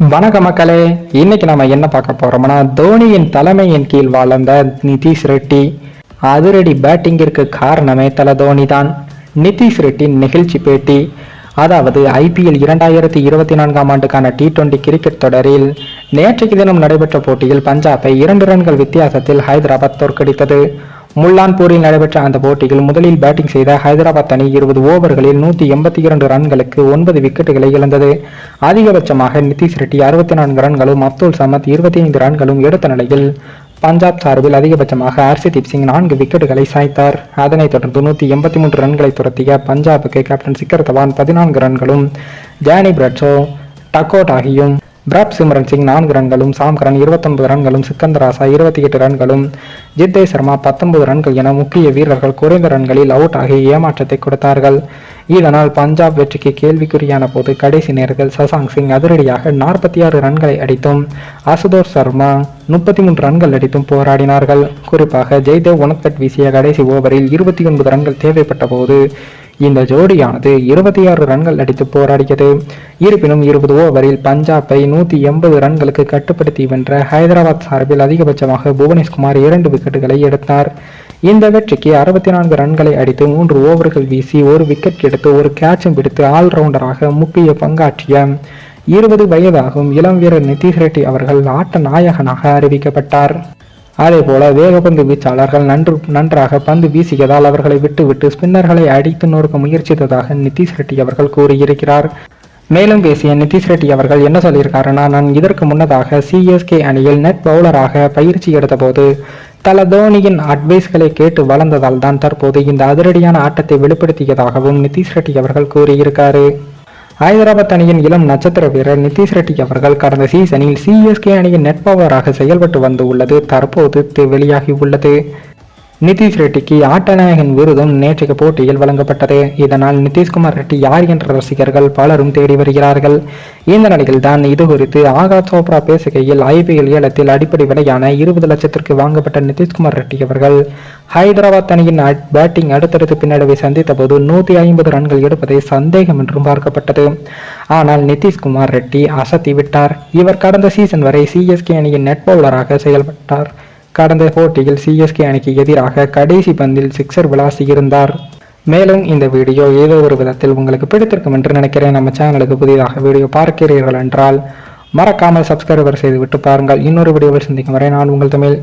வணக்க மக்களே. இன்னைக்கு நம்ம என்ன பார்க்க போறோம்னா தோனியின் தலைமையின் கீழ் வாழ்ந்த நிதிஷ் ரெட்டி. அதிரடி பேட்டிங்கிற்கு காரணமே தல தோனி தான் நிதிஷ் ரெட்டின் நிகழ்ச்சி பேட்டி. அதாவது ஐபிஎல் இரண்டாயிரத்தி இருபத்தி நான்காம் ஆண்டுக்கான டி டுவெண்டி கிரிக்கெட் தொடரில் நேற்றைக்கு தினம் நடைபெற்ற போட்டியில் பஞ்சாபை இரண்டு ரன்கள் வித்தியாசத்தில் ஹைதராபாத் தோற்கடித்தது. முல்லான்பூரில் நடைபெற்ற அந்த போட்டியில் முதலில் பேட்டிங் செய்த ஹைதராபாத் அணி இருபது ஓவர்களில் நூற்றி எண்பத்தி இரண்டு ரன்களுக்கு ஒன்பது விக்கெட்டுகளை இழந்தது. அதிகபட்சமாக நிதிஷ் ரெட்டி அறுபத்தி நான்கு ரன்களும் அப்துல் சமத் இருபத்தி ஐந்து ரன்களும் எடுத்த நிலையில் பஞ்சாப் சார்பில் அதிகபட்சமாக ஹர்ஷதீப் சிங் நான்கு விக்கெட்டுகளை சாய்த்தார். அதனைத் தொடர்ந்து நூற்றி எண்பத்தி மூன்று ரன்களை துரத்திய பஞ்சாபுக்கு கேப்டன் சிக்கர் தவான் பதினான்கு ரன்களும் ஜானி பிரட்சோ டக்கோட் ஆகியும் பிராப் சிம்ரன் சிங் நான்கு ரன்களும் சாம்கரன் இருபத்தொன்பது ரன்களும் சிக்கந்தர் ராசா இருபத்தி எட்டு ரன்களும் ஜித்தே சர்மா பத்தொன்பது ரன்கள் என முக்கிய வீரர்கள் குறைந்த ரன்களில் அவுட் ஆகி ஏமாற்றத்தை கொடுத்தார்கள். இதனால் பஞ்சாப் வெற்றிக்கு கேள்விக்குறியான போது கடைசி நேரத்தில் சசாங் சிங் அதிரடியாக நாற்பத்தி ஆறு ரன்களை அடித்தும் அசுதோஷ் சர்மா முப்பத்தி மூன்று ரன்கள் அடித்தும் போராடினார்கள். குறிப்பாக ஜெய்தேவ் உனத்கட் வீசிய கடைசி ஓவரில் இருபத்தி ஒன்பது ரன்கள் தேவைப்பட்ட போது இந்த ஜோடியானது இருபத்தி ஆறு ரன்கள் அடித்து போராடியது. இருப்பினும் இருபது ஓவரில் பஞ்சாபை நூற்றி எண்பது ரன்களுக்கு கட்டுப்படுத்தி வென்ற ஹைதராபாத் சார்பில் அதிகபட்சமாக புவனேஷ்குமார் இரண்டு விக்கெட்டுகளை எடுத்தார். இந்த வெற்றிக்கு அறுபத்தி நான்கு ரன்களை அடித்து மூன்று ஓவர்கள் வீசி ஒரு விக்கெட் எடுத்து ஒரு கேட்சும் பிடித்து ஆல்ரவுண்டராக முக்கிய பங்காற்றிய இருபது வயதாகும் இளம் வீரர் நிதிஷ் ரெட்டி அவர்கள் ஆட்ட நாயகனாக அறிவிக்கப்பட்டார். அதே போல வேகப்பந்து வீச்சாளர்கள் நன்று நன்றாக பந்து வீசியதால் அவர்களை விட்டுவிட்டு ஸ்பின்னர்களை அடித்து நொறுக்க முயற்சித்ததாக நிதிஷ் ரெட்டி அவர்கள் கூறியிருக்கிறார். மேலும் பேசிய நிதிஷ் ரெட்டி அவர்கள் என்ன சொல்லியிருக்காருன்னா நான் இதற்கு முன்னதாக சிஎஸ்கே அணியில் நெட் பவுலராக பயிற்சி எடுத்தபோது தல தோனியின் அட்வைஸ்களை கேட்டு வளர்ந்ததால் தான் தற்போது இந்த அதிரடியான ஆட்டத்தை வெளிப்படுத்தியதாகவும் நிதிஷ் ரெட்டி அவர்கள் கூறியிருக்காரு. ஹைதராபாத் அணியின் இளம் நட்சத்திர வீரர் நிதிஷ் ரெட்டி அவர்கள் கடந்த சீசனில் சிஎஸ்கே அணியின் நெட் பவராக செயல்பட்டு வந்து உள்ளது. தற்போது வெளியாகி உள்ளது. நிதிஷ் ரெட்டிக்கு ஆட்டநாயகன் விருதும் நேற்றைய போட்டியில் வழங்கப்பட்டது. இதனால் நிதிஷ்குமார் ரெட்டி யார் என்ற ரசிகர்கள் பலரும் தேடி வருகிறார்கள். இந்த நிலையில் தான் இது குறித்து ஆகாஷ் சோப்ரா பேசுகையில் ஐபிஎல் ஏலத்தில் அடிப்படை விலையான இருபது லட்சத்திற்கு வாங்கப்பட்ட நிதிஷ்குமார் ரெட்டி அவர்கள் ஹைதராபாத் அணியின் பேட்டிங் அடுத்தடுத்து பின்னடைவை சந்தித்த போது நூற்றி ஐம்பது ரன்கள் எடுப்பதை சந்தேகம் என்றும் பார்க்கப்பட்டது. ஆனால் நிதிஷ்குமார் ரெட்டி அசத்தி விட்டார். இவர் கடந்த சீசன் வரை சிஎஸ்கே அணியின் நெட் பவுலராக செயல்பட்டார். கடந்த போட்டியில் சிஎஸ்கே அணிக்கு எதிராக கடைசி பந்தில் சிக்ஸர் விளாசியிருந்தார் மேலும் இந்த வீடியோ ஏதோ ஒரு விதத்தில் உங்களுக்கு பிடித்திருக்கும் என்று நினைக்கிறேன். நம்ம சேனலுக்கு புதிதாக வீடியோ பார்க்கிறீர்கள் என்றால் மறக்காமல் சப்ஸ்கிரைபர் செய்துவிட்டு பாருங்கள். இன்னொரு வீடியோவில் சந்திக்கும் வரை நான் உங்கள் தமிழ்.